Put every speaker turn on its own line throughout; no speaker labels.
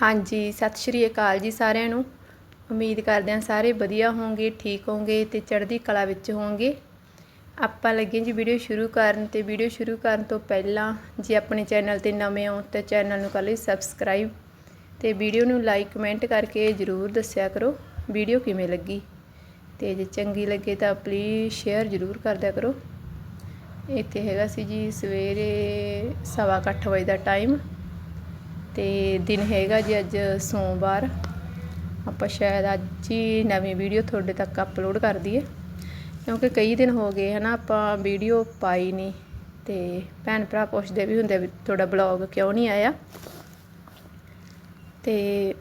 ਹਾਂਜੀ, ਸਤਿ ਸ਼੍ਰੀ ਅਕਾਲ ਜੀ ਸਾਰਿਆਂ ਨੂੰ। ਉਮੀਦ ਕਰਦੇ ਹਾਂ ਸਾਰੇ ਵਧੀਆ ਹੋਵੋਗੇ ਠੀਕ ਹੋਵੋਗੇ ਤੇ ਚੜ੍ਹਦੀ ਕਲਾ ਵਿੱਚ ਹੋਵੋਗੇ ਆਪਾਂ ਲੱਗੇ ਜੀ ਵੀਡੀਓ ਸ਼ੁਰੂ ਕਰਨ ਤੇ ਵੀਡੀਓ ਸ਼ੁਰੂ ਕਰਨ ਤੋਂ ਪਹਿਲਾਂ ਜੇ ਆਪਣੇ ਚੈਨਲ ਤੇ ਨਵੇਂ ਹੋ ਤਾਂ ਚੈਨਲ ਨੂੰ ਕਰ ਲਈ ਸਬਸਕ੍ਰਾਈਬ ਤੇ ਵੀਡੀਓ ਨੂੰ ਲਾਈਕ, ਕਮੈਂਟ ਕਰਕੇ ਜਰੂਰ ਦੱਸਿਆ ਕਰੋ ਵੀਡੀਓ ਕਿਵੇਂ ਲੱਗੀ। ਤੇ ਜੇ ਚੰਗੀ ਲੱਗੇ ਤਾਂ ਪਲੀਜ਼ ਸ਼ੇਅਰ ਜਰੂਰ ਕਰਦਿਆ ਕਰੋ। ਇੱਥੇ ਹੈਗਾ ਸੀ ਜੀ ਸਵੇਰੇ ਸਵਾ ਕੁ ਅੱਠ ਵਜੇ ਦਾ ਟਾਈਮ ਤੇ ਦਿਨ ਹੈਗਾ ਜੀ ਅੱਜ ਸੋਮਵਾਰ। ਆਪਾਂ ਸ਼ਾਇਦ ਅੱਜ ਹੀ ਨਵੀਂ ਵੀਡੀਓ ਤੁਹਾਡੇ ਤੱਕ ਅਪਲੋਡ ਕਰ ਦਈਏ। ਕਿਉਂਕਿ ਕਈ ਦਿਨ ਹੋ ਗਏ ਹਨਾ, ਆਪਾਂ ਵੀਡੀਓ ਪਾਈ ਨਹੀਂ ਤੇ ਭੈਣ ਭਰਾ ਪੁੱਛਦੇ ਵੀ ਹੁੰਦੇ ਵੀ ਤੁਹਾਡਾ ਬਲੌਗ ਕਿਉਂ ਨਹੀਂ ਆਇਆ? ਤੇ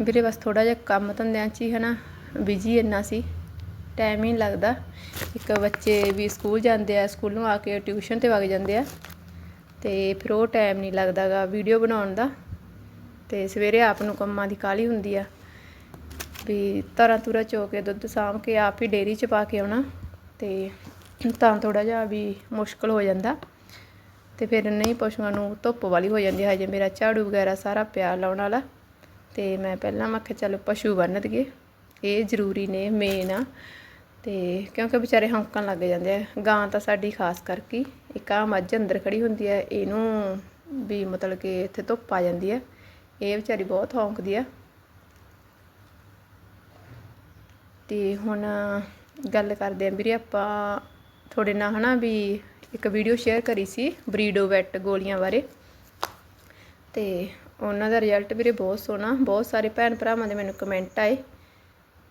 ਵੀਰੇ ਬਸ ਥੋੜਾ ਜਿਹਾ ਕੰਮ ਧੰਦਿਆਂ 'ਚ ਹੀ ਹਨਾ ਬਿਜ਼ੀ ਇੰਨਾ ਸੀ। ਟਾਈਮ ਹੀ ਨਹੀਂ ਲੱਗਦਾ। ਇੱਕ ਬੱਚੇ ਵੀ ਸਕੂਲ ਜਾਂਦੇ ਆ, ਸਕੂਲੋਂ ਆ ਕੇ ਟਿਊਸ਼ਨ ਤੇ ਵਗ ਜਾਂਦੇ ਆ। ਤੇ ਫਿਰ ਉਹ ਟਾਈਮ ਨਹੀਂ ਲੱਗਦਾਗਾ ਵੀਡੀਓ ਬਣਾਉਣ ਦਾ। ਤੇ ਸਵੇਰੇ ਆਪ ਨੂੰ ਕੰਮਾਂ ਦੀ ਕਾਲੀ ਹੁੰਦੀ ਆ। ਵੀ ਤਰਾਂ ਤੁਰਾ ਚੋ ਕੇ ਦੁੱਧ ਸਾਂਭ ਕੇ ਆਪ ਹੀ ਡੇਰੀ 'ਚ ਪਾ ਕੇ ਆਉਣਾ। ਤੇ ਤਾਂ ਥੋੜਾ ਜਿਹਾ ਵੀ ਮੁਸ਼ਕਲ ਹੋ ਜਾਂਦਾ। ਤੇ ਫਿਰ ਨਹੀਂ ਪਸ਼ੂਆਂ ਨੂੰ ਧੁੱਪ ਵਾਲੀ ਹੋ ਜਾਂਦੀ ਹਜੇ ਮੇਰਾ ਝਾੜੂ ਵਗੈਰਾ ਸਾਰਾ ਪਿਆ ਲਾਉਣ ਵਾਲਾ। ਤੇ ਮੈਂ ਪਹਿਲਾਂ ਮੈਂ ਕਿਹਾ ਚਲੋ ਪਸ਼ੂ ਬੰਨ ਦਈਏ। ਇਹ ਜ਼ਰੂਰੀ ਨੇ ਮੇਨ ਆ। ਤੇ ਕਿਉਂਕਿ ਵਿਚਾਰੇ ਹੌਂਕਣ ਲੱਗ ਜਾਂਦੇ ਆ। ਗਾਂ ਤਾਂ ਸਾਡੀ ਖਾਸ ਕਰਕੇ ਇੱਕ ਆ ਮੱਝ ਅੰਦਰ ਖੜੀ ਹੁੰਦੀ ਹੈ, ਇਹਨੂੰ ਵੀ ਮਤਲਬ ਕਿ ਇੱਥੇ ਧੁੱਪ ਆ ਜਾਂਦੀ ਹੈ। ਇਹ ਵਿਚਾਰੀ ਬਹੁਤ ਹੌਂਕਦੀ ਆ ਤੇ ਹੁਣ ਗੱਲ ਕਰਦੇ ਆਂ ਵੀਰੇ ਆਪਾਂ ਤੁਹਾਡੇ ਨਾਲ ਹਨਾ ਵੀ ਇੱਕ ਵੀਡੀਓ ਸ਼ੇਅਰ ਕਰੀ ਸੀ ਬਰੀਡੋਵੈਟ ਗੋਲੀਆਂ ਬਾਰੇ। ਤੇ ਉਹਨਾਂ ਦਾ ਰਿਜ਼ਲਟ ਵੀਰੇ ਬਹੁਤ ਸੋਹਣਾ, ਬਹੁਤ ਸਾਰੇ ਭੈਣ ਭਰਾਵਾਂ ਦੇ ਮੈਨੂੰ ਕਮੈਂਟ ਆਏ।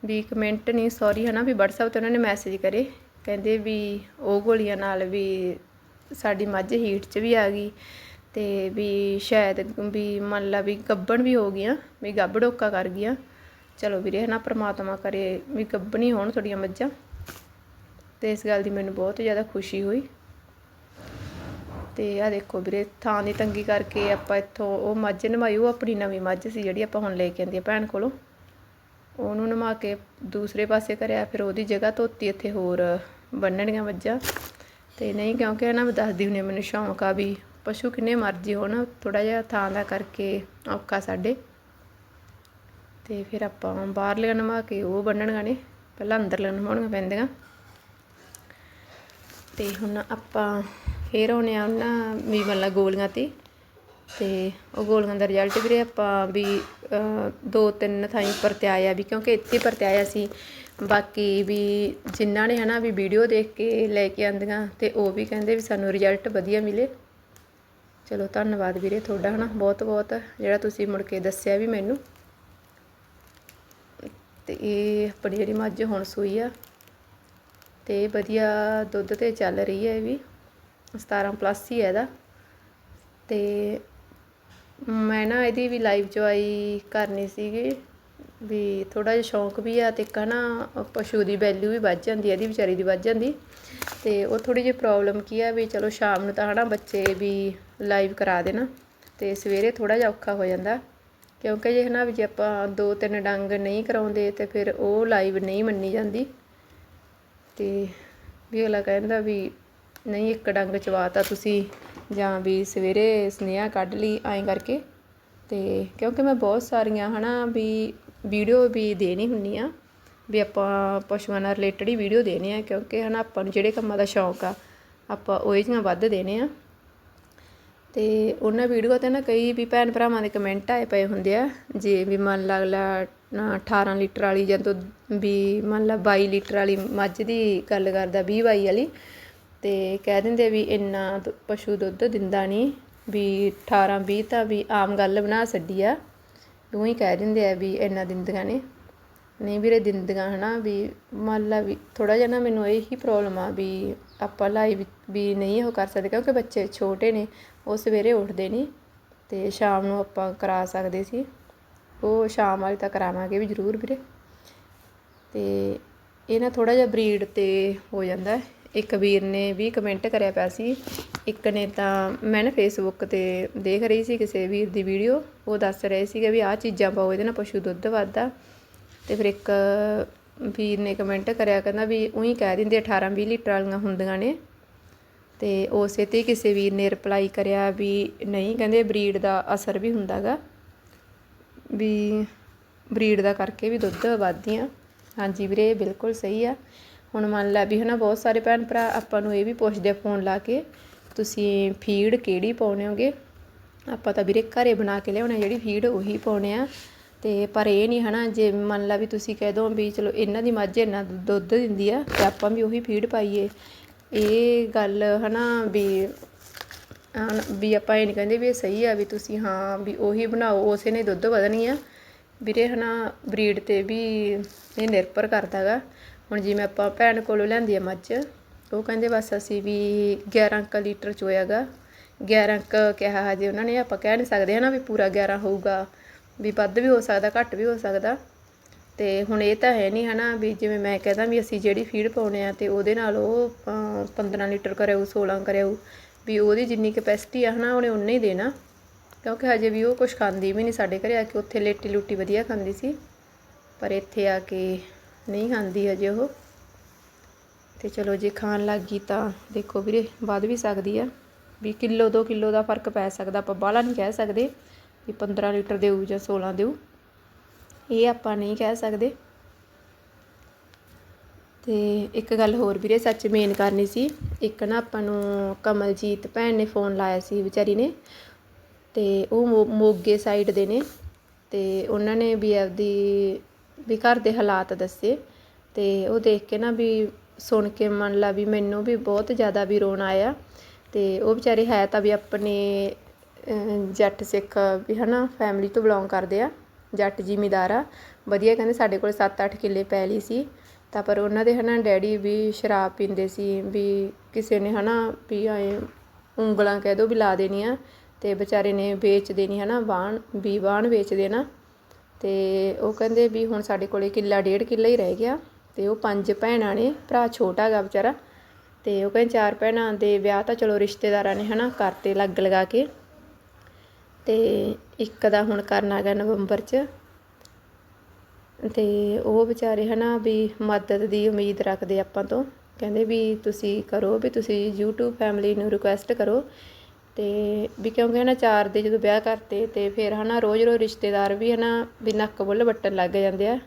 ਵੀ ਕਮੈਂਟ ਨਹੀਂ ਸੌਰੀ ਹਨਾ ਵੀ WhatsApp ਤੇ ਉਹਨਾਂ ਨੇ ਮੈਸੇਜ ਕਰੇ। ਕਹਿੰਦੇ ਵੀ ਉਹ ਗੋਲੀਆਂ ਨਾਲ ਵੀ ਸਾਡੀ ਮੱਝ ਹੀਟ 'ਚ ਵੀ ਆ ਗਈ ਤੇ ਵੀ ਸ਼ਾਇਦ ਵੀ ਮੰਨ ਲਾ ਵੀ ਗੱਬਣ ਵੀ ਹੋ ਗਈਆਂ, ਵੀ ਗੱਬ ਡੋਕਾ ਕਰ ਗਈਆਂ। ਚਲੋ ਵੀਰੇ ਹਨਾ, ਪ੍ਰਮਾਤਮਾ ਕਰੇ ਵੀ ਗੱਬਣੀ ਹੋਣ ਤੁਹਾਡੀਆਂ ਮੱਝਾਂ। ਤੇ ਇਸ ਗੱਲ ਦੀ ਮੈਨੂੰ ਬਹੁਤ ਜ਼ਿਆਦਾ ਖੁਸ਼ੀ ਹੋਈ। ਤੇ ਆ ਦੇਖੋ ਵੀਰੇ, ਥਾਂ ਦੀ ਤੰਗੀ ਕਰਕੇ ਆਪਾਂ ਇੱਥੋਂ ਉਹ ਮੱਝ ਨਵਾਈ, ਉਹ ਆਪਣੀ ਨਵੀਂ ਮੱਝ ਸੀ ਜਿਹੜੀ ਆਪਾਂ ਹੁਣ ਲੈ ਕੇ ਆਂਦੀ ਆ ਭੈਣ ਕੋਲੋਂ। ਉਹਨੂੰ ਨਮਾ ਕੇ ਦੂਸਰੇ ਪਾਸੇ ਕਰਿਆ, ਫਿਰ ਉਹਦੀ ਜਗ੍ਹਾ ਧੋਤੀ, ਇੱਥੇ ਹੋਰ ਬੰਨਣੀਆਂ ਮੱਝਾਂ। ਤੇ ਨਹੀਂ, ਕਿਉਂਕਿ ਹਨਾ ਮੈਂ ਦੱਸਦੀ ਹੁੰਦੀ ਮੈਨੂੰ ਸ਼ੌਂਕ ਆ ਵੀ ਪਸ਼ੂ ਕਿੰਨੇ ਮਰਜ਼ੀ ਹੋਣ ਥੋੜਾ ਜਿਹਾ ਥਾਂ ਦਾ ਕਰਕੇ ਔਕਾ ਸਾਡੇ। ਤੇ ਫਿਰ ਆਪਾਂ ਬਾਹਰਲੀਆਂ ਨਮਾ ਕੇ ਉਹ ਬੰਨਣੀਆਂ ਨੇ, ਪਹਿਲਾਂ ਅੰਦਰਲੀਆਂ ਨਮਾਉਣੀਆਂ ਪੈਂਦੀਆਂ। ਤੇ ਹੁਣ ਆਪਾਂ ਫੇਰ ਆਉਣੇ ਆ ਉਹਨਾਂ ਵੀ ਮਤਲਬ ਗੋਲੀਆਂ ਤੇ। ਅਤੇ ਉਹ ਗੋਲੀਆਂ ਦਾ ਰਿਜ਼ਲਟ ਵੀਰੇ ਆਪਾਂ ਵੀ ਦੋ ਤਿੰਨ ਥਾਈਂ ਪਰਤਿਆਇਆ ਵੀ, ਕਿਉਂਕਿ ਇੱਥੇ ਪਰਤਿਆਇਆ ਸੀ। ਬਾਕੀ ਵੀ ਜਿਨ੍ਹਾਂ ਨੇ ਹਨਾ ਵੀ ਵੀਡੀਓ ਦੇਖ ਕੇ ਲੈ ਕੇ ਆਉਂਦੀਆਂ ਅਤੇ ਉਹ ਵੀ ਕਹਿੰਦੇ ਵੀ ਸਾਨੂੰ ਰਿਜ਼ਲਟ ਵਧੀਆ ਮਿਲੇ। ਚਲੋ ਧੰਨਵਾਦ ਵੀਰੇ ਤੁਹਾਡਾ ਹੈ ਨਾ ਬਹੁਤ ਬਹੁਤ ਜਿਹੜਾ ਤੁਸੀਂ ਮੁੜ ਕੇ ਦੱਸਿਆ ਵੀ ਮੈਨੂੰ। ਤੇ ਇਹ ਆਪਣੀ ਜਿਹੜੀ ਮੱਝ ਹੁਣ ਸੂਈ ਆ, ਤੇ ਵਧੀਆ ਦੁੱਧ ਤੇ ਚੱਲ ਰਹੀ ਹੈ ਇਹ ਵੀ। 17 ਪਲੱਸ ਹੀ ਹੈ ਇਹਦਾ। ਤੇ ਮੈਂ ਨਾ ਇਹਦੀ ਵੀ ਲਾਈਵ ਚਵਾਈ ਕਰਨੀ ਸੀਗੀ, ਵੀ ਥੋੜ੍ਹਾ ਜਿਹਾ ਸ਼ੌਂਕ ਵੀ ਆ ਅਤੇ ਤੇ ਨਾ ਪਸ਼ੂ ਦੀ ਵੈਲਿਊ ਵੀ ਵੱਧ ਜਾਂਦੀ ਹੈ ਇਹਦੀ ਵਿਚਾਰੀ ਦੀ ਵੱਧ ਜਾਂਦੀ। ਅਤੇ ਉਹ ਥੋੜ੍ਹੀ ਜਿਹੀ ਪ੍ਰੋਬਲਮ ਕੀ ਆ ਵੀ ਚਲੋ ਸ਼ਾਮ ਨੂੰ ਤਾਂ ਹਨਾ ਬੱਚੇ ਵੀ ਲਾਈਵ ਕਰਾ ਦੇਣਾ ਅਤੇ ਸਵੇਰੇ ਥੋੜ੍ਹਾ ਜਿਹਾ ਔਖਾ ਹੋ ਜਾਂਦਾ। ਕਿਉਂਕਿ ਜੇ ਹਨਾ ਵੀ ਜੇ ਆਪਾਂ ਦੋ ਤਿੰਨ ਡੰਗ ਨਹੀਂ ਕਰਾਉਂਦੇ ਤੇ ਫਿਰ ਉਹ ਲਾਈਵ ਨਹੀਂ ਮੰਨੀ ਜਾਂਦੀ। ਤੇ ਵੀ ਅਗਲਾ ਕਹਿੰਦਾ ਵੀ ਨਹੀਂ ਇੱਕ ਡੰਗ ਚਵਾਤਾ ਤੁਸੀਂ ਜਾਂ ਵੀ ਸਵੇਰੇ ਸਨੇਹਾ ਕੱਢ ਲਈ ਐਂ ਕਰਕੇ। ਅਤੇ ਕਿਉਂਕਿ ਮੈਂ ਬਹੁਤ ਸਾਰੀਆਂ ਹਨਾ ਵੀ ਵੀਡੀਓ ਵੀ ਦੇਣੀ ਹੁੰਦੀ ਆ, ਵੀ ਆਪਾਂ ਪਸ਼ੂਆਂ ਨਾਲ ਰਿਲੇਟਡ ਹੀ ਵੀਡੀਓ ਦੇਣੇ ਆ, ਕਿਉਂਕਿ ਹੈ ਨਾ ਆਪਾਂ ਨੂੰ ਜਿਹੜੇ ਕੰਮਾਂ ਦਾ ਸ਼ੌਂਕ ਆ, ਆਪਾਂ ਉਹ ਜਿਹੀਆਂ ਵੱਧ ਦੇਣੇ ਆ। ਤੇ ਉਹਨਾਂ ਵੀਡੀਓ ਤੇ ਨਾ ਕਈ ਵੀ ਭੈਣ ਭਰਾਵਾਂ ਦੇ ਕਮੈਂਟ ਆਏ ਪਏ ਹੁੰਦੇ ਆ, ਜੇ ਵੀ ਮੰਨ ਲੱਗ ਲਾ 18 ਲੀਟਰ ਵਾਲੀ ਜਾਂ ਤੋਂ ਵੀ ਮੰਨ ਲਾ 22 ਲੀਟਰ ਵਾਲੀ ਮੱਝ ਦੀ ਗੱਲ ਕਰਦਾ 20 22 ਵਾਲੀ ਅਤੇ ਕਹਿ ਦਿੰਦੇ ਵੀ ਇੰਨਾ ਪਸ਼ੂ ਦੁੱਧ ਦਿੰਦਾ ਨਹੀਂ, ਵੀ 18 20 ਤਾਂ ਵੀ ਆਮ ਗੱਲ ਬਣਾ ਛੱਡੀ ਆ। ਉਹ ਹੀ ਕਹਿ ਦਿੰਦੇ ਆ ਵੀ ਇੰਨਾ ਦਿੰਦੀਆਂ ਨੇ। ਨਹੀਂ ਵੀਰੇ ਦਿੰਦੀਆਂ ਹੈ ਨਾ ਵੀ ਮੰਨ ਲਾ ਵੀ ਥੋੜ੍ਹਾ ਜਿਹਾ ਨਾ ਮੈਨੂੰ ਇਹ ਹੀ ਪ੍ਰੋਬਲਮ ਆ ਵੀ ਆਪਾਂ ਲਾਈ ਵੀ ਨਹੀਂ ਉਹ ਕਰ ਸਕਦੇ ਕਿਉਂਕਿ ਬੱਚੇ ਛੋਟੇ ਨੇ, ਉਹ ਸਵੇਰੇ ਉੱਠਦੇ ਨਹੀਂ ਅਤੇ ਸ਼ਾਮ ਨੂੰ ਆਪਾਂ ਕਰਾ ਸਕਦੇ ਸੀ। ਉਹ ਸ਼ਾਮ ਵਾਲੀ ਤਾਂ ਕਰਾਵਾਂਗੇ ਵੀ ਜ਼ਰੂਰ ਵੀਰੇ। ਅਤੇ ਇਹ ਨਾ ਥੋੜ੍ਹਾ ਜਿਹਾ ਬਰੀਡ ਤੇ ਹੋ ਜਾਂਦਾ ਇੱਕ ਵੀਰ ਨੇ ਵੀ ਕਮੈਂਟ ਕਰਿਆ ਪਿਆ ਸੀ। ਇੱਕ ਨੇ ਤਾਂ ਮੈਂ ਨਾ ਫੇਸਬੁੱਕ ਤੇ ਦੇਖ ਰਹੀ ਸੀ ਕਿਸੇ ਵੀਰ ਦੀ ਵੀਡੀਓ ਉਹ ਦੱਸ ਰਹੇ ਸੀਗੇ ਵੀ ਆਹ ਚੀਜ਼ਾਂ ਪਾਓ, ਇਹਦੇ ਨਾਲ ਪਸ਼ੂ ਦੁੱਧ ਵੱਧਦਾ। ਤੇ ਫਿਰ ਇੱਕ ਵੀਰ ਨੇ ਕਮੈਂਟ ਕਰਿਆ, ਕਹਿੰਦਾ ਵੀ ਉਹੀ ਕਹਿ ਦਿੰਦੇ 18 20 ਲੀਟਰ ਵਾਲੀਆਂ ਹੁੰਦੀਆਂ ਨੇ। ਤੇ ਉਸੇ ਤੇ ਕਿਸੇ ਵੀਰ ਨੇ ਰਿਪਲਾਈ ਕਰਿਆ ਵੀ ਨਹੀਂ, ਕਹਿੰਦੇ ਬਰੀਡ ਦਾ ਅਸਰ ਵੀ ਹੁੰਦਾਗਾ। ਵੀ ਬਰੀਡ ਦਾ ਕਰਕੇ ਵੀ ਦੁੱਧ ਵੱਧਦੀਆਂ। ਹਾਂਜੀ ਵੀਰੇ ਬਿਲਕੁਲ ਸਹੀ ਆ। ਹੁਣ ਮੰਨ ਲੈ ਵੀ ਹਨਾ, ਬਹੁਤ ਸਾਰੇ ਭੈਣ ਭਰਾ ਆਪਾਂ ਨੂੰ ਇਹ ਵੀ ਪੁੱਛਦੇ ਆ ਫੋਨ ਲਾ ਕੇ, ਤੁਸੀਂ ਫੀਡ ਕਿਹੜੀ ਪਾਉਣੇ ਹੋਗੇ? ਆਪਾਂ ਤਾਂ ਵੀਰੇ ਘਰੇ ਬਣਾ ਕੇ ਲਿਆਉਣਾ ਜਿਹੜੀ ਫੀਡ ਉਹੀ ਪਾਉਣੇ ਆ। ਤੇ ਪਰ ਇਹ ਨਹੀਂ ਹਨਾ, ਜੇ ਮੰਨ ਲਾ ਵੀ ਤੁਸੀਂ ਕਹਿ ਦੋ ਵੀ ਚਲੋ ਇਹਨਾਂ ਦੀ ਮੱਝ ਇੰਨਾ ਦੁੱਧ ਦਿੰਦੀ ਆ, ਤੇ ਆਪਾਂ ਵੀ ਉਹੀ ਫੀਡ ਪਾਈਏ। ਇਹ ਗੱਲ ਹਨਾ ਵੀ ਵੀ ਆਪਾਂ ਇਹ ਨਹੀਂ ਕਹਿੰਦੇ ਵੀ ਇਹ ਸਹੀ ਆ, ਵੀ ਤੁਸੀਂ ਹਾਂ ਵੀ ਉਹੀ ਬਣਾਓ, ਉਸੇ ਨੇ ਦੁੱਧ ਵਧਣੀ ਆ। ਵੀਰੇ ਹਨਾ ਬਰੀਡ ਤੇ ਵੀ ਇਹ ਨਿਰਭਰ ਕਰਦਾ ਗਾ ਹੁਣ ਜਿਵੇਂ ਆਪਾਂ ਭੈਣ ਕੋਲੋਂ ਲਿਆਂਦੀ ਆ ਮੱਝ ਉਹ ਕਹਿੰਦੇ ਬਸ ਅਸੀਂ ਵੀ 11 ਕ ਲੀਟਰ ਚੋਇਆਗਾ 11 ਕ ਕਿਹਾ ਹਜੇ ਉਹਨਾਂ ਨੇ ਆਪਾਂ ਕਹਿ ਨਹੀਂ ਸਕਦੇ ਹਨਾ ਵੀ ਪੂਰਾ 11 ਹੋਊਗਾ ਵੀ ਵੱਧ ਵੀ ਹੋ ਸਕਦਾ ਘੱਟ ਵੀ ਹੋ ਸਕਦਾ। ਤੇ ਹੁਣ ਇਹ ਤਾਂ ਹੈ ਨਹੀਂ ਹਨਾ ਵੀ ਜਿਵੇਂ ਮੈਂ ਕਹਿੰਦਾ ਵੀ ਅਸੀਂ ਜਿਹੜੀ ਫੀਡ ਪਾਉਣੇ ਆ ਤੇ ਉਹਦੇ ਨਾਲ ਉਹ ਅਹ, 15 ਲੀਟਰ ਕਰਿਆਊ 16 ਕਰਿਓ ਵੀ ਉਹਦੀ ਜਿੰਨੀ ਕੈਪੈਸਿਟੀ ਆ ਹਨਾ ਉਹਨੇ ਉਨਾ ਹੀ ਦੇਣਾ। ਕਿਉਂਕਿ ਹਜੇ ਵੀ ਉਹ ਕੁਝ ਖਾਂਦੀ ਵੀ ਨਹੀਂ ਸਾਡੇ ਘਰੇ ਆ ਕੇ ਉੱਥੇ ਲੇਟੀ ਲੂਟੀ ਵਧੀਆ ਖਾਂਦੀ ਸੀ। ਪਰ ਇੱਥੇ ਆ ਕੇ ਨਹੀਂ ਖਾਂਦੀ ਹਜੇ ਉਹ। ਤੇ ਚਲੋ ਜੇ ਖਾਣ ਲੱਗ ਗਈ ਤਾਂ ਦੇਖੋ ਵੀਰੇ, ਵੱਧ ਵੀ ਸਕਦੀ ਆ। ਵੀ ਕਿਲੋ 2 ਕਿਲੋ ਦਾ ਫ਼ਰਕ ਪੈ ਸਕਦਾ, ਆਪਾਂ ਬਾਹਲਾ ਨਹੀਂ ਕਹਿ ਸਕਦੇ ਵੀ 15 ਲੀਟਰ ਦੇਊ ਜਾਂ 16 ਦੇਊ। ਇਹ ਆਪਾਂ ਨਹੀਂ ਕਹਿ ਸਕਦੇ। ਤੇ ਇੱਕ ਗੱਲ ਹੋਰ ਵੀਰੇ, ਸੱਚ ਮੇਨ ਕਰਨੀ ਸੀ, ਇੱਕ ਨਾ ਆਪਾਂ ਨੂੰ ਕਮਲਜੀਤ ਭੈਣ ਨੇ ਫੋਨ ਲਾਇਆ ਸੀ ਵਿਚਾਰੀ ਨੇ, ਤੇ ਉਹ ਮੋ- ਮੋਗੇ ਸਾਈਡ ਦੇ ਨੇ, ਤੇ ਉਹਨਾਂ ਨੇ ਵੀ ਆਪਦੀ ਵੀ ਘਰ ਦੇ ਹਾਲਾਤ ਦੱਸੇ ਤੇ ਉਹ ਦੇਖ ਕੇ ਨਾ ਵੀ ਸੁਣ ਕੇ ਮੰਨ ਲਾ ਵੀ ਮੈਨੂੰ ਵੀ ਬਹੁਤ ਜ਼ਿਆਦਾ ਵੀ ਰੋਣ ਆਇਆ ਤੇ ਉਹ ਵਿਚਾਰੇ ਹੈ ਤਾਂ ਵੀ ਆਪਣੇ ਜੱਟ ਸਿੱਖ ਵੀ ਹਨਾ ਫੈਮਿਲੀ ਤੋਂ ਬਿਲੋਂਗ ਕਰਦੇ ਆ, ਜੱਟ ਜ਼ਿਮੀਦਾਰ ਆ। ਵਧੀਆ ਕਹਿੰਦੇ ਸਾਡੇ ਕੋਲ 7-8 ਕਿੱਲੇ ਪੈਲੀ ਸੀ, ਤਾਂ ਪਰ ਉਹਨਾਂ ਦੇ ਹਨਾ ਡੈਡੀ ਵੀ ਸ਼ਰਾਬ ਪੀਂਦੇ ਸੀ, ਵੀ ਕਿਸੇ ਨੇ ਹਨਾ ਵੀ ਐ ਉਂਗਲਾਂ ਕਹਿ ਦੋ ਵੀ ਲਾ ਦੇਣੀਆਂ ਤੇ ਵਿਚਾਰੇ ਨੇ ਵੇਚ ਦੇਣੀ ਹਨਾ, ਵਾਹਣ, ਵੀ ਵਾਹਣ ਵੇਚ ਦੇਣਾ ਅਤੇ ਉਹ ਕਹਿੰਦੇ ਵੀ ਹੁਣ ਸਾਡੇ ਕੋਲ ਕਿੱਲਾ ਡੇਢ ਕਿੱਲਾ ਹੀ ਰਹਿ ਗਿਆ ਅਤੇ ਉਹ ਪੰਜ ਭੈਣਾਂ ਨੇ, ਭਰਾ ਛੋਟਾ ਗਾ ਵਿਚਾਰਾ ਅਤੇ ਉਹ ਕਹਿੰਦੇ ਚਾਰ ਭੈਣਾਂ ਦੇ ਵਿਆਹ ਤਾਂ ਚਲੋ ਰਿਸ਼ਤੇਦਾਰਾਂ ਨੇ ਹੈ ਨਾ ਕਰਤੇ ਲੱਗ ਲਗਾ ਕੇ ਅਤੇ ਇੱਕ ਦਾ ਹੁਣ ਕਰਨਾ ਹੈਗਾ ਨਵੰਬਰ 'ਚ ਅਤੇ ਉਹ ਵਿਚਾਰੇ ਹੈ ਨਾ ਵੀ ਮਦਦ ਦੀ ਉਮੀਦ ਰੱਖਦੇ ਆਪਾਂ ਤੋਂ, ਕਹਿੰਦੇ ਵੀ ਤੁਸੀਂ ਕਰੋ, ਵੀ ਤੁਸੀਂ YouTube ਫੈਮਿਲੀ ਨੂੰ ਰਿਕੁਐਸਟ ਕਰੋ ਅਤੇ ਵੀ ਕਿਉਂਕਿ ਹੈ ਨਾ ਚਾਰ ਦੇ ਜਦੋਂ ਵਿਆਹ ਕਰਤੇ ਅਤੇ ਫਿਰ ਹੈ ਨਾ ਰੋਜ਼ ਰੋਜ਼ ਰਿਸ਼ਤੇਦਾਰ ਵੀ ਹੈ ਨਾ ਵੀ ਨੱਕ ਬੁੱਲ ਵੱਟਣ ਲੱਗ ਜਾਂਦੇ ਆ।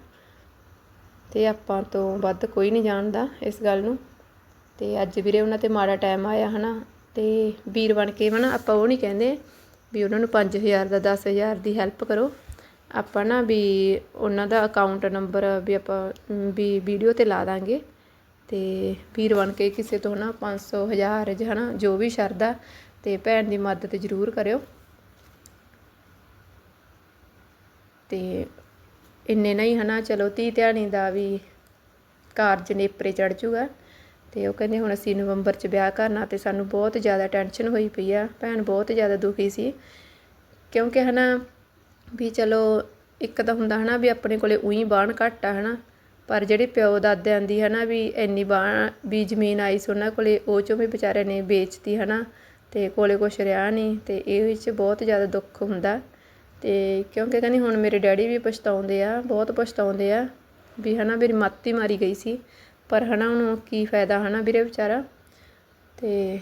ਅਤੇ ਆਪਾਂ ਤੋਂ ਵੱਧ ਕੋਈ ਨਹੀਂ ਜਾਣਦਾ ਇਸ ਗੱਲ ਨੂੰ। ਅਤੇ ਅੱਜ ਵੀਰੇ ਉਹਨਾਂ ਤੇ ਮਾੜਾ ਟਾਈਮ ਆਇਆ ਹੈ ਨਾ ਅਤੇ ਵੀਰ ਬਣ ਕੇ ਹਨਾ ਆਪਾਂ ਉਹ ਨਹੀਂ ਕਹਿੰਦੇ ਵੀ ਉਹਨਾਂ ਨੂੰ 5000 ਦਾ 10000 ਦੀ ਹੈਲਪ ਕਰੋ। ਆਪਾਂ ਨਾ ਵੀ ਉਹਨਾਂ ਦਾ ਅਕਾਊਂਟ ਨੰਬਰ ਵੀ ਆਪਾਂ ਵੀ ਵੀਡੀਓ ਤੇ ਲਾ ਦਾਂਗੇ। ਤੇ ਵੀਰ ਬਣ ਕੇ ਕਿਸੇ ਤੋਂ ਨਾ 500 1000 ਜ ਹਨਾ ਜੋ ਵੀ ਸ਼ਰਦਾ ਤੇ ਭੈਣ ਦੀ ਮਦਦ ਜ਼ਰੂਰ ਕਰਿਓ। ਤੇ ਇੰਨੇ ਨਹੀਂ ਹਨਾ, ਚਲੋ ਧੀ ਧਿਆਣੀ ਦਾ ਵੀ ਕਾਰਜ ਨੇਪਰੇ ਚੜ ਜੂਗਾ। ਤੇ ਉਹ ਕਹਿੰਦੇ ਹੁਣ ਅਸੀਂ ਨਵੰਬਰ 'ਚ ਵਿਆਹ ਕਰਨਾ ਤੇ ਸਾਨੂੰ ਬਹੁਤ ਜ਼ਿਆਦਾ ਟੈਨਸ਼ਨ ਹੋਈ ਪਈ ਆ। ਭੈਣ ਬਹੁਤ ਜ਼ਿਆਦਾ ਦੁਖੀ ਸੀ। ਕਿਉਂਕਿ ਹਨਾ ਵੀ ਚਲੋ ਇੱਕ ਤਾਂ ਹੁੰਦਾ ਹਨਾ ਵੀ ਆਪਣੇ ਕੋਲੇ ਉਹੀ ਬਾਣ ਘੱਟ ਆ ਹਨਾ, ਪਰ ਜਿਹੜੇ ਪਿਓ ਦਾਦਿਆਂ ਦੀ ਹਨਾ ਵੀ ਇੰਨੀ ਬਾਣ ਵੀ ਜ਼ਮੀਨ ਆਈ ਸੀ ਉਹਨਾਂ ਕੋਲੇ, ਉਹ ਚੋਂ ਵੀ ਵਿਚਾਰਿਆਂ ਨੇ ਵੇਚਤੀ ਹਨਾ। ਅਤੇ ਕੋਲੇ ਕੁਛ ਰਿਹਾ ਨਹੀਂ ਅਤੇ ਇਹ ਵਿੱਚ ਬਹੁਤ ਜ਼ਿਆਦਾ ਦੁੱਖ ਹੁੰਦਾ। ਅਤੇ ਕਿਉਂਕਿ ਕਹਿੰਦੀ ਹੁਣ ਮੇਰੇ ਡੈਡੀ ਵੀ ਪਛਤਾਉਂਦੇ ਆ, ਬਹੁਤ ਪਛਤਾਉਂਦੇ ਆ ਵੀ ਹੈ ਨਾ ਮੇਰੀ ਮੱਤ ਹੀ ਮਾਰੀ ਗਈ ਸੀ। ਪਰ ਹੈ ਨਾ ਉਹਨੂੰ ਕੀ ਫਾਇਦਾ ਹੈ ਨਾ ਵੀਰੇ ਵਿਚਾਰਾ। ਅਤੇ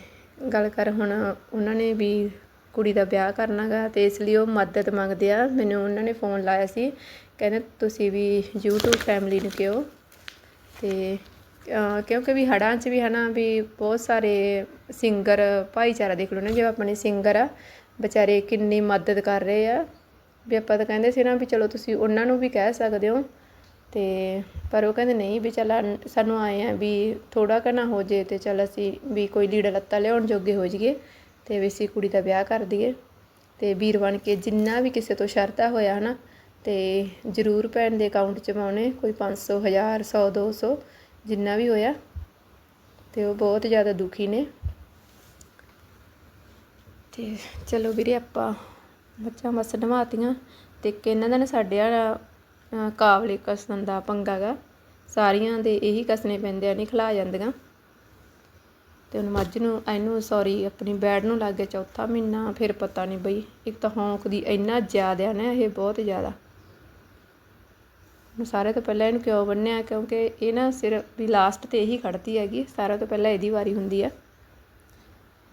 ਗੱਲ ਕਰ ਹੁਣ ਉਹਨਾਂ ਨੇ ਵੀ ਕੁੜੀ ਦਾ ਵਿਆਹ ਕਰਨਾ ਗਾ ਅਤੇ ਇਸ ਲਈ ਉਹ ਮਦਦ ਮੰਗਦੇ ਆ। ਮੈਨੂੰ ਉਹਨਾਂ ਨੇ ਫੋਨ ਲਾਇਆ ਸੀ, ਕਹਿੰਦੇ ਤੁਸੀਂ ਵੀ YouTube ਫੈਮਿਲੀ ਨੂੰ ਕਿਹੋ। ਅਤੇ ਕਿਉਂਕਿ ਵੀ ਹੜ੍ਹਾਂ 'ਚ ਵੀ ਹੈ ਨਾ ਵੀ ਬਹੁਤ ਸਾਰੇ ਸਿੰਗਰ ਭਾਈਚਾਰਾ ਦੇਖ ਲਓ ਨਾ, ਜਿਵੇਂ ਆਪਣੇ ਸਿੰਗਰ ਆ, ਵਿਚਾਰੇ ਕਿੰਨੀ ਮਦਦ ਕਰ ਰਹੇ ਆ। ਵੀ ਆਪਾਂ ਤਾਂ ਕਹਿੰਦੇ ਸੀ ਨਾ ਵੀ ਚਲੋ ਤੁਸੀਂ ਉਹਨਾਂ ਨੂੰ ਵੀ ਕਹਿ ਸਕਦੇ ਹੋ। ਅਤੇ ਪਰ ਉਹ ਕਹਿੰਦੇ ਨਹੀਂ ਵੀ ਚੱਲ ਅਨ- ਸਾਨੂੰ ਆਏ ਆ ਵੀ ਥੋੜ੍ਹਾ ਕੁ ਨਾ ਹੋ ਜੇ ਤੇ ਚੱਲ ਅਸੀਂ ਵੀ ਕੋਈ ਲੀੜਾ ਲੱਤਾ ਲਿਆਉਣ ਜੋਗੇ ਹੋ ਜਾਈਏ ਅਤੇ ਵੀ ਅਸੀਂ ਕੁੜੀ ਦਾ ਵਿਆਹ ਕਰ ਦਈਏ। ਤੇ ਵੀਰ ਬਣ ਕੇ ਜਿੰਨਾ ਵੀ ਕਿਸੇ ਤੋਂ ਸ਼ਰਤਾ ਹੋਇਆ ਹੈ ਨਾ ਅਤੇ ਜ਼ਰੂਰ ਭੈਣ ਦੇ ਅਕਾਊਂਟ 'ਚ ਪਾਉਣੇ ਕੋਈ 500 1000 100 200 ਜਿੰਨਾ ਵੀ ਹੋਇਆ ਤੇ ਉਹ ਬਹੁਤ ਜ਼ਿਆਦਾ ਦੁਖੀ ਨੇ। ਤੇ ਚਲੋ ਵੀਰੇ ਆਪਾਂ ਬੱਚਾ ਮਸ ਨਵਾਤੀਆਂ। ਤੇ ਇੱਕ ਇਹਨਾਂ ਦਾ ਨਾ ਸਾਡੇ ਆ ਕਾਬਲੇ ਕਸਣ ਦਾ ਪੰਗਾ ਗਾ। ਸਾਰੀਆਂ ਦੇ ਇਹੀ ਕਸਣੇ ਪੈਂਦੇ ਆ, ਨਹੀਂ ਖਲਾ ਜਾਂਦੀਆਂ। ਤੇ ਹੁਣ ਮੱਝ ਨੂੰ, ਇਹਨੂੰ ਸੌਰੀ ਆਪਣੀ ਬੈਡ ਨੂੰ ਲੱਗ ਗਿਆ ਚੌਥਾ ਮਹੀਨਾ, ਫਿਰ ਪਤਾ ਨਹੀਂ ਬਈ, ਇੱਕ ਤਾਂ ਹੌਂਕਦੀ ਇੰਨਾ ਜ਼ਿਆਦਾ ਨਾ ਇਹ ਬਹੁਤ ਜ਼ਿਆਦਾ। ਸਾਰੇ ਤੋਂ ਪਹਿਲਾਂ ਇਹਨੂੰ ਕਿਉਂ ਬੰਨਿਆ? ਕਿਉਂਕਿ ਇਹ ਨਾ ਸਿਰਫ ਵੀ ਲਾਸਟ ਤੇ ਇਹੀ ਖੜਦੀ ਹੈਗੀ। ਸਾਰਿਆਂ ਤੋਂ ਪਹਿਲਾਂ ਇਹਦੀ ਵਾਰੀ ਹੁੰਦੀ ਆ।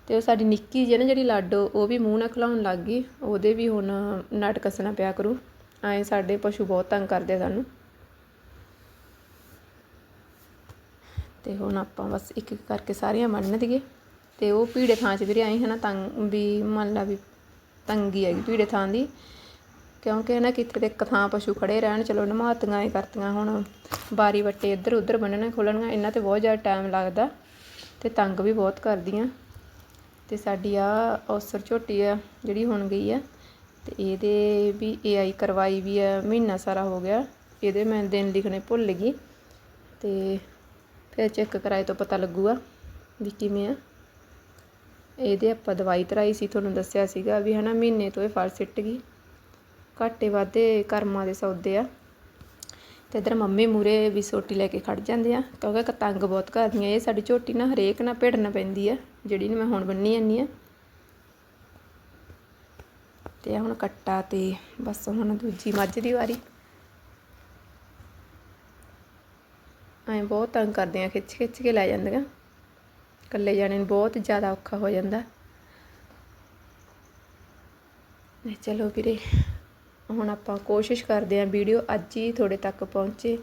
ਤੇ ਉਹ ਸਾਡੀ ਨਿੱਕੀ ਜਿਹੀ ਨਾ ਜਿਹੜੀ ਲਾਡੋ, ਉਹ ਵੀ ਮੂੰਹ ਨਾਲ ਖਲਾਉਣ ਲੱਗ ਗਈ। ਉਹਦੇ ਵੀ ਹੁਣ ਨਟ ਕੱਸਣਾ ਪਿਆ ਕਰੂ। ਐਂ ਸਾਡੇ ਪਸ਼ੂ ਬਹੁਤ ਤੰਗ ਕਰਦੇ ਆ ਸਾਨੂੰ। ਤੇ ਹੁਣ ਆਪਾਂ ਬਸ ਇੱਕ ਇੱਕ ਕਰਕੇ ਸਾਰੀਆਂ ਬੰਨ ਦਈਏ। ਤੇ ਉਹ ਭੀੜੇ ਥਾਂ 'ਚ ਵੀਰੇ ਆਈ ਹੈ ਨਾ ਤੰਗ ਵੀ ਮੰਨ ਲਾ ਵੀ ਤੰਗੀ ਹੈਗੀ ਭੀੜੇ ਥਾਂ ਦੀ। ਕਿਉਂਕਿ ਨਾ ਕਿਤੇ ਤੇ ਇੱਕ ਥਾਂ ਪਸ਼ੂ ਖੜੇ ਰਹਿਣ, ਚਲੋ ਨਮਾਤੀਆਂ ਹੀ ਕਰਤੀਆਂ ਹੁਣ। ਬਾਰੀ ਵੱਟੇ ਇੱਧਰ ਉੱਧਰ ਬੰਨਣੇ ਖੋਲਣੀਆਂ ਇਹਨਾਂ ਤੇ ਬਹੁਤ ਜ਼ਿਆਦਾ ਟਾਈਮ ਲੱਗਦਾ ਤੇ ਤੰਗ ਵੀ ਬਹੁਤ ਕਰਦੀਆਂ। ਤੇ ਸਾਡੀ ਆ ਔਸਰ ਝੋਟੀ ਆ, ਜਿਹੜੀ ਹੁਣ ਗਈ ਆ, ਤੇ ਇਹਦੇ ਵੀ ਏਆਈ ਕਰਵਾਈ ਵੀ ਆ, ਮਹੀਨਾ ਸਾਰਾ ਹੋ ਗਿਆ, ਇਹਦੇ ਮੈਂ ਦਿਨ ਲਿਖਣੇ ਭੁੱਲ ਗਈ। ਤੇ ਫਿਰ ਚੈੱਕ ਕਰਾਏ ਤੋਂ ਪਤਾ ਲੱਗੂਗਾ ਵੀ ਕਿਵੇਂ ਆ। ਇਹਦੇ ਆਪਾਂ ਦਵਾਈ ਤਰਾਈ ਸੀ, ਤੁਹਾਨੂੰ ਦੱਸਿਆ ਸੀਗਾ ਵੀ ਹਨਾ, ਮਹੀਨੇ ਤੋਂ ਇਹ ਫਲ ਸਿੱਟ ਗਈ। ਘਾਟੇ ਵਾਧੇ ਕਰਮਾਂ ਦੇ ਸੌਦੇ ਆ। ਤੇ ਇਧਰ ਮੰਮੀ ਮੂਰੇ ਵੀ ਸੋਟੀ ਲੈ ਕੇ ਖੜ ਜਾਂਦੇ ਆ, ਕਿਉਂਕਿ ਤੰਗ ਬਹੁਤ ਕਰਦੀਆਂ, ਇਹ ਸਾਡੀ ਝੋਟੀ ਨਾ ਹਰੇਕ ਨਾਲ ਭਿੜਨ ਪੈਂਦੀ ਆ, ਜਿਹੜੀ ਨੂੰ ਮੈਂ ਹੁਣ ਬੰਨੀ ਜਾਂਦੀ ਆ। ਤੇ ਹੁਣ ਕੱਟਾ ਤੇ ਬਸ ਹੁਣ ਦੂਜੀ ਮੱਝ ਦੀ ਵਾਰੀ। ਐਂ ਬਹੁਤ ਤੰਗ ਕਰਦੇ ਆ ਖਿੱਚ ਖਿੱਚ ਕੇ ਲੈ ਜਾਂਦੀਆਂ। ਇਕੱਲੇ ਜਾਣੇ ਨੂੰ ਬਹੁਤ ਜ਼ਿਆਦਾ ਔਖਾ ਹੋ ਜਾਂਦਾ। ਚਲੋ ਵੀਰੇ। ਹੁਣ ਆਪਾਂ ਕੋਸ਼ਿਸ਼ ਕਰਦੇ ਆਂ ਵੀਡੀਓ ਅੱਜ ਹੀ ਤੁਹਾਡੇ ਤੱਕ ਪਹੁੰਚੇ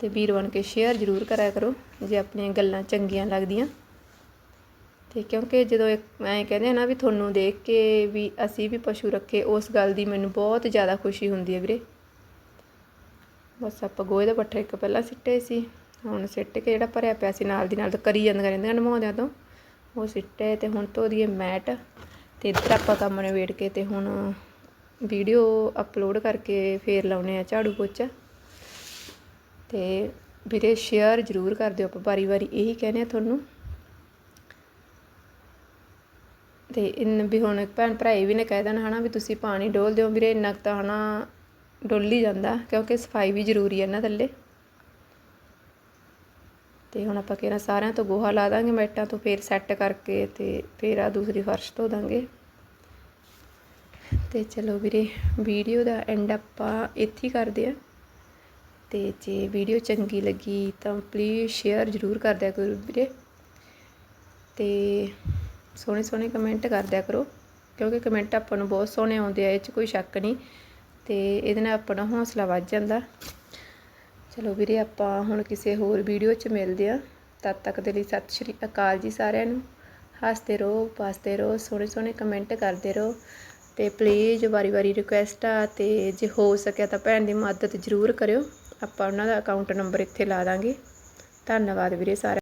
ਤੇ ਵੀਰ ਬਣ ਕੇ ਸ਼ੇਅਰ ਜ਼ਰੂਰ ਕਰਿਆ ਕਰੋ, ਜੇ ਆਪਣੀਆਂ ਗੱਲਾਂ ਚੰਗੀਆਂ ਲੱਗਦੀਆਂ। ਤੇ ਕਿਉਂਕਿ ਜਦੋਂ ਐਂ ਕਹਿੰਦੇ ਨਾ ਵੀ ਤੁਹਾਨੂੰ ਦੇਖ ਕੇ ਵੀ ਅਸੀਂ ਵੀ ਪਸ਼ੂ ਰੱਖੇ, ਉਸ ਗੱਲ ਦੀ ਮੈਨੂੰ ਬਹੁਤ ਜ਼ਿਆਦਾ ਖੁਸ਼ੀ ਹੁੰਦੀ ਹੈ ਵੀਰੇ। ਬਸ ਆਪਾਂ ਗੋਹੇ ਦਾ ਪੱਠਾ ਇੱਕ ਪਹਿਲਾਂ ਸਿੱਟੇ ਸੀ, ਹੁਣ ਸਿੱਟ ਕੇ ਜਿਹੜਾ ਭਰਿਆ ਪਿਆ ਸੀ ਨਾਲ ਦੀ ਨਾਲ ਤਾਂ ਕਰੀ ਜਾਂਦੀਆਂ ਰਹਿੰਦੀਆਂ ਨਮਾਉਂਦਿਆਂ ਤੋਂ, ਉਹ ਸਿੱਟੇ ਤੇ ਹੁਣ ਧੋ ਦਈਏ ਮੈਟ ਤੇ ਇੱਧਰ ਆਪਾਂ ਕੰਮ ਨੇ ਨਿਬੇੜ ਕੇ ਤੇ ਹੁਣ ਵੀਡੀਓ ਅਪਲੋਡ ਕਰਕੇ ਫੇਰ ਲਾਉਨੇ ਆ ਝਾੜੂ ਪੋਚਾ। ਤੇ ਵੀਰੇ ਸ਼ੇਅਰ ਜ਼ਰੂਰ ਕਰ ਦਿਓ, ਆਪਾਂ ਵਾਰੀ ਵਾਰੀ ਇਹੀ ਕਹਿੰਦੇ ਆ ਤੁਹਾਨੂੰ। ਤੇ ਇਨ ਵੀ ਹੁਣ ਭੈਣ ਭਰਾ ਵੀ ਨੇ ਕਹਿ ਦੇਣਾ ਹਨਾ ਵੀ ਤੁਸੀਂ ਪਾਣੀ ਡੋਲ ਦਿਓ। ਵੀਰੇ ਇੰਨਾ ਕੁ ਤਾਂ ਹਨਾ ਡੋਲ ਹੀ ਜਾਂਦਾ ਕਿਉਂਕਿ ਸਫ਼ਾਈ ਵੀ ਜ਼ਰੂਰੀ ਹੈ ਨਾ ਥੱਲੇ। ਤੇ ਹੁਣ ਆਪਾਂ ਕਿਹੜਾ ਸਾਰਿਆਂ ਤੋਂ ਗੋਹਾ ਲਾ ਦਾਂਗੇ, ਮੈਟਾਂ ਤੋਂ ਫੇਰ ਸੈੱਟ ਕਰਕੇ ਤੇ ਫੇਰ ਆ ਦੂਸਰੀ ਫਰਸ਼ ਧੋ ਦਾਂਗੇ। ਅਤੇ ਚਲੋ ਵੀਰੇ ਵੀਡੀਓ ਦਾ ਐਂਡ ਆਪਾਂ ਇੱਥੇ ਕਰਦੇ ਆ ਤੇ ਜੇ ਵੀਡੀਓ ਚੰਗੀ ਲੱਗੀ ਤਾਂ ਪਲੀਜ਼ ਸ਼ੇਅਰ ਜ਼ਰੂਰ ਕਰ ਦਿਆ ਕਰੋ ਵੀਰੇ। ਤੇ ਸੋਹਣੇ ਸੋਹਣੇ ਕਮੈਂਟ ਕਰ ਦਿਆ ਕਰੋ, ਕਿਉਂਕਿ ਕਮੈਂਟ ਆਪਾਂ ਨੂੰ ਬਹੁਤ ਸੋਹਣੇ ਆਉਂਦੇ ਆ, ਇਹ 'ਚ ਕੋਈ ਸ਼ੱਕ ਨਹੀਂ। ਤੇ ਇਹਦੇ ਨਾਲ ਆਪਣਾ ਹੌਸਲਾ ਵੱਧ ਜਾਂਦਾ। ਚਲੋ ਵੀਰੇ, ਆਪਾਂ ਹੁਣ ਕਿਸੇ ਹੋਰ ਵੀਡੀਓ 'ਚ ਮਿਲਦੇ ਆ ਤਦ ਤੱਕ ਦੇ ਲਈ ਸਤਿ ਸ਼੍ਰੀ ਅਕਾਲ ਜੀ ਸਾਰਿਆਂ ਨੂੰ। ਹੱਸਦੇ ਰਹੋ ਪਾਸਦੇ ਰਹੋ, ਸੋਹਣੇ ਸੋਹਣੇ ਕਮੈਂਟ ਕਰਦੇ ਰਹੋ। ਅਤੇ ਪਲੀਜ਼ ਵਾਰੀ ਵਾਰੀ ਰਿਕੁਐਸਟ ਆ ਅਤੇ ਜੇ ਹੋ ਸਕਿਆ ਤਾਂ ਭੈਣ ਦੀ ਮਦਦ ਜ਼ਰੂਰ ਕਰਿਓ। ਆਪਾਂ ਉਹਨਾਂ ਦਾ ਅਕਾਊਂਟ ਨੰਬਰ ਇੱਥੇ ਲਾ ਦਾਂਗੇ। ਧੰਨਵਾਦ ਵੀਰੇ ਸਾਰੇ